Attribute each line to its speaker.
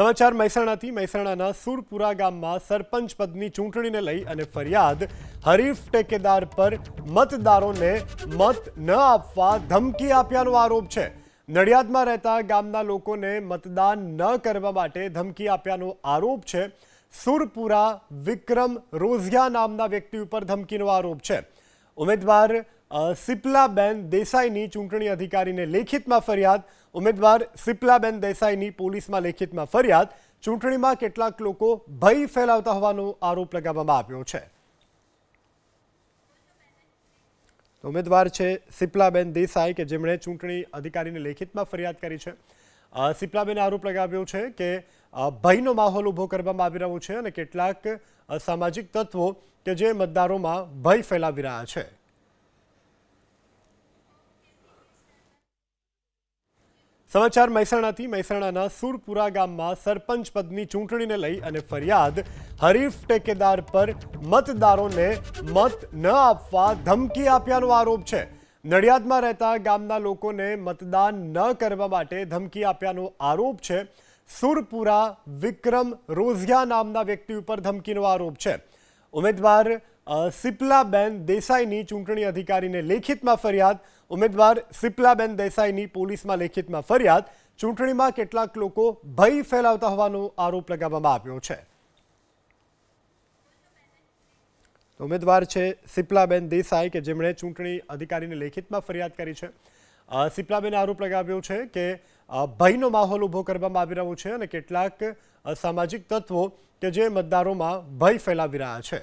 Speaker 1: સમાચાર મહેસાણાથી. મહેસાણાના સુરપુરા ગામમાં સરપંચ પદની ચૂંટણીને લઈ અને ફરિયાદ હરીફ ટેકેદાર પર મતદારોને મત ન આપવા ધમકી આપ્યાનો આરોપ છે. નડિયાદમાં રહેતા ગામના લોકોને મતદાન ન કરવા માટે ધમકી આપ્યાનો આરોપ છે. સુરપુરા વિક્રમ રોઝિયા નામના વ્યક્તિ ઉપર ધમકીનો આરોપ છે. ઉમેદવાર સિપ્લાબેન દેસાઈની ચૂંટણી અધિકારીને લેખિતમાં ફરિયાદ. ઉમેદવાર સિપ્લાબેન દેસાઈની પોલીસમાં લેખિતમાં ફરિયાદ. ચૂંટણીમાં કેટલાક લોકો ભય ફેલાવતા હોવાનો આરોપ લગાવવામાં આવ્યો છે. ઉમેદવાર છે સિપ્લાબેન દેસાઈ કે જેમણે ચૂંટણી અધિકારીને લેખિતમાં ફરિયાદ કરી છે. સિપ્લાબેને આરોપ લગાવ્યો છે કે ભયનો માહોલ ઊભો કરવામાં આવી રહ્યો છે અને કેટલાક સામાજિક તત્વો કે જે મતદારોમાં ભય ફેલાવી રહ્યા છે. સમાચાર મહેસાણાથી. મહેસાણાના સુરપુરા ગામમાં સરપંચ પદની ચૂંટણીને લઈ અને ફરિયાદ હરીફ ટેકેદાર પર મતદારોને મત ન આપવા ધમકી આપ્યાનો આરોપ છે. નડિયાદમાં રહેતા ગામના લોકોને મતદાન ન કરવા માટે ધમકી આપ્યાનો આરોપ છે. સુરપુરા વિક્રમ રોઝિયા નામના વ્યક્તિ ઉપર ધમકીનો આરોપ છે. ઉમેદવાર સિપ્લાબેન દેસાઈની ચૂંટણી અધિકારીને લેખિતમાં ફરિયાદ. ઉમેદવાર સિપલાબેન દેસાઈની પોલીસમાં લેખિતમાં ફરિયાદ. ચૂંટણીમાં કેટલાક લોકો ભય ફેલાવતા હોવાનો આરોપ લગાવવામાં આવ્યો છે. ઉમેદવાર છે સિપલાબેન દેસાઈ કે જેમણે ચૂંટણી અધિકારીને લેખિતમાં ફરિયાદ કરી છે. સિપલાબેને આરોપ લગાવ્યો છે કે ભયનો માહોલ ઊભો કરવામાં આવી રહ્યો છે અને કેટલાક સામાજિક તત્વો કે જે મતદારોમાં ભય ફેલાવી રહ્યા છે.